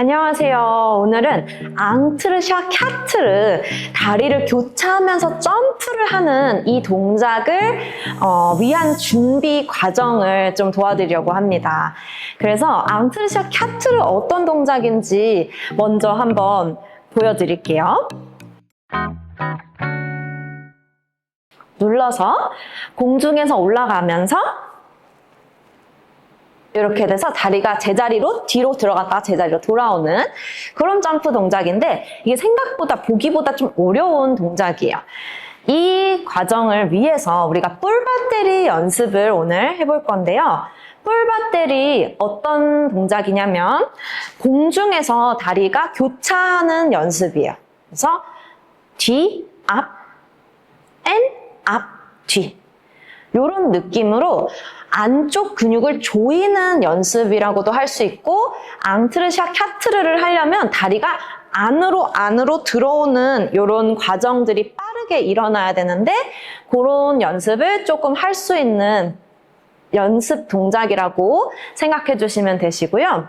안녕하세요. 오늘은 앙트르샤 캬트르 다리를 교차하면서 점프를 하는 이 동작을 어, 위한 준비 과정을 좀 도와드리려고 합니다. 그래서 앙트르샤 캬트르 어떤 동작인지 먼저 한번 보여드릴게요. 눌러서 공중에서 올라가면서 이렇게 돼서 다리가 제자리로 뒤로 들어갔다가 제자리로 돌아오는 그런 점프 동작인데 이게 생각보다 보기보다 좀 어려운 동작이에요. 이 과정을 위해서 우리가 뿔밭대리 연습을 오늘 해볼 건데요. 뿔밭대리 어떤 동작이냐면 공중에서 다리가 교차하는 연습이에요. 그래서 뒤, 앞, 앤, 앞, 뒤. 이런 느낌으로 안쪽 근육을 조이는 연습이라고도 할 수 있고 앙트르샤 캬트르를 하려면 다리가 안으로 안으로 들어오는 이런 과정들이 빠르게 일어나야 되는데 그런 연습을 조금 할 수 있는 연습 동작이라고 생각해 주시면 되시고요.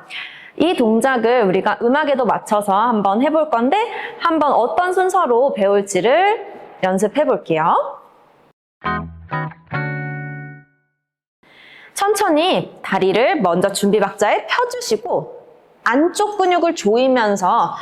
이 동작을 우리가 음악에도 맞춰서 한번 해볼 건데 한번 어떤 순서로 배울지를 연습해 볼게요. 천천히 다리를 먼저 준비 박자에 펴주시고 안쪽 근육을 조이면서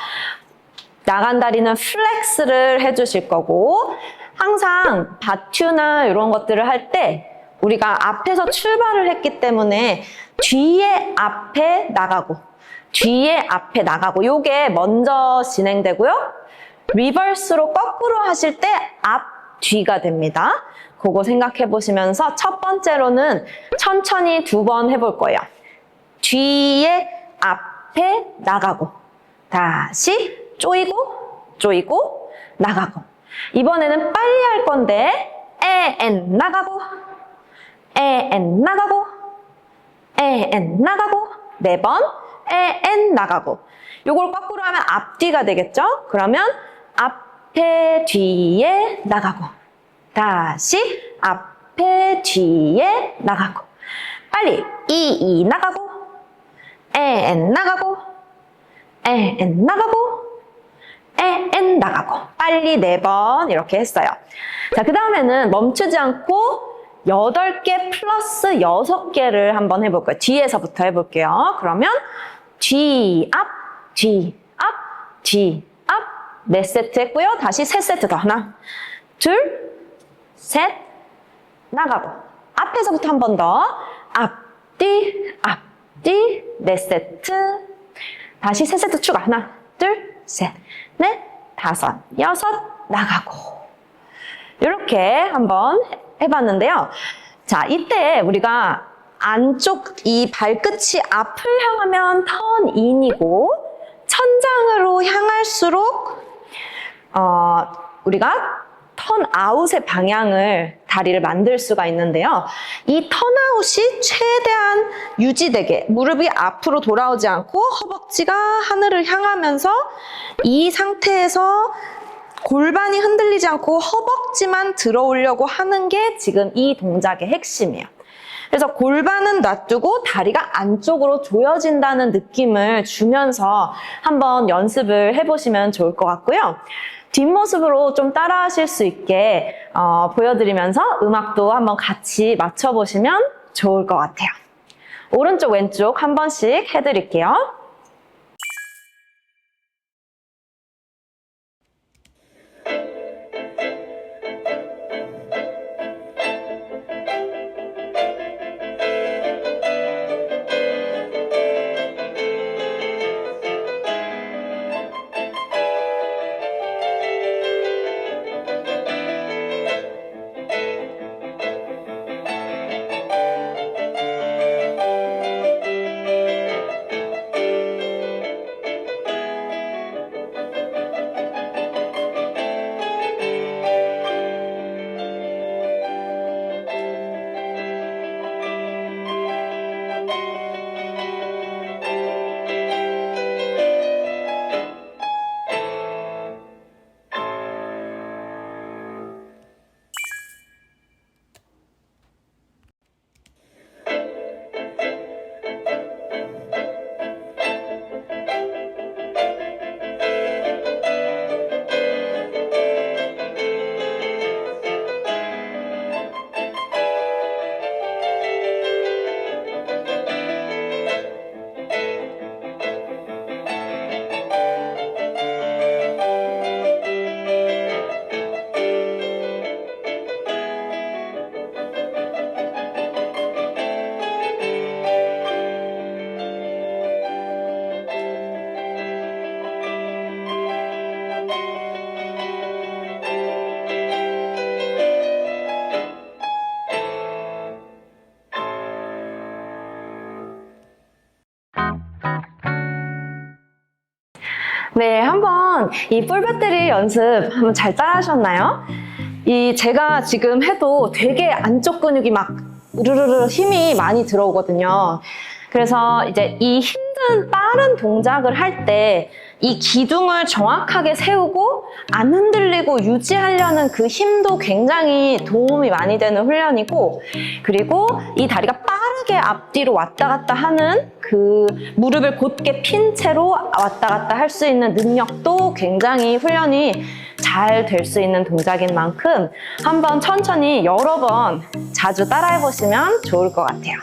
나간 다리는 플렉스를 해주실 거고 항상 바튜나 이런 것들을 할 때 우리가 앞에서 출발을 했기 때문에 뒤에 앞에 나가고 뒤에 앞에 나가고 요게 먼저 진행되고요. 리버스로 거꾸로 하실 때 앞 뒤가 됩니다. 그거 생각해 보시면서 첫 번째로는 천천히 두 번 해볼 거예요. 뒤에 앞에 나가고 다시 쪼이고 쪼이고 나가고 이번에는 빨리 할 건데 에엔 나가고 에엔 나가고 에엔 나가고 네번 에엔 나가고 요걸 거꾸로 하면 앞뒤가 되겠죠? 그러면 앞에 뒤에 나가고 다시 앞에 뒤에 나가고 빨리 이 이 나가고 에 엔 나가고 에 엔 나가고 에 엔 나가고 빨리 네 번 이렇게 했어요. 자, 그 다음에는 멈추지 않고 8개 플러스 6개를 한번 해볼 거예요. 뒤에서부터 해볼게요. 그러면 뒤, 앞, 뒤, 앞, 뒤, 앞. 네 세트 했고요. 다시 세 세트 더. 하나, 둘, 셋, 나가고. 앞에서부터 한 번 더. 앞뒤, 앞뒤, 네 세트. 다시 세 세트 추가. 하나, 둘, 셋, 넷, 다섯, 여섯, 나가고. 이렇게 한번 해봤는데요. 자, 이때 우리가 안쪽 이 발끝이 앞을 향하면 턴 인이고 천장으로 향할수록 어, 우리가 턴 아웃의 방향을 다리를 만들 수가 있는데요. 이 턴아웃이 최대한 유지되게 무릎이 앞으로 돌아오지 않고 허벅지가 하늘을 향하면서 이 상태에서 골반이 흔들리지 않고 허벅지만 들어오려고 하는 게 지금 이 동작의 핵심이에요. 그래서 골반은 놔두고 다리가 안쪽으로 조여진다는 느낌을 주면서 한번 연습을 해보시면 좋을 것 같고요. 뒷모습으로 좀 따라 하실 수 있게 어, 보여드리면서 음악도 한번 같이 맞춰보시면 좋을 것 같아요. 오른쪽, 왼쪽 한 번씩 해드릴게요. 네, 한번 이 뿔배터리 연습 한번 잘 따라하셨나요? 이 제가 지금 해도 되게 안쪽 근육이 막 으르르르 힘이 많이 들어오거든요. 그래서 이제 이 힘든 빠른 동작을 할 때 이 기둥을 정확하게 세우고 안 흔들리고 유지하려는 그 힘도 굉장히 도움이 많이 되는 훈련이고 그리고 이 다리가 빠 르게 앞뒤로 왔다 갔다 하는 그 무릎을 곧게 핀 채로 왔다 갔다 할 수 있는 능력도 굉장히 훈련이 잘 될 수 있는 동작인 만큼 한번 천천히 여러 번 자주 따라해 보시면 좋을 것 같아요.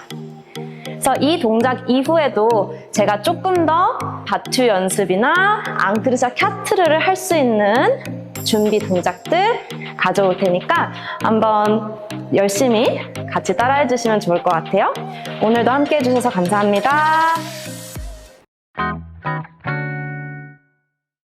그래서 이 동작 이후에도 제가 조금 더 바투 연습이나 앙트르샤 캬트르를 할 수 있는 준비 동작들 가져올 테니까 한번 열심히 같이 따라해 주시면 좋을 것 같아요. 오늘도 함께 해주셔서 감사합니다.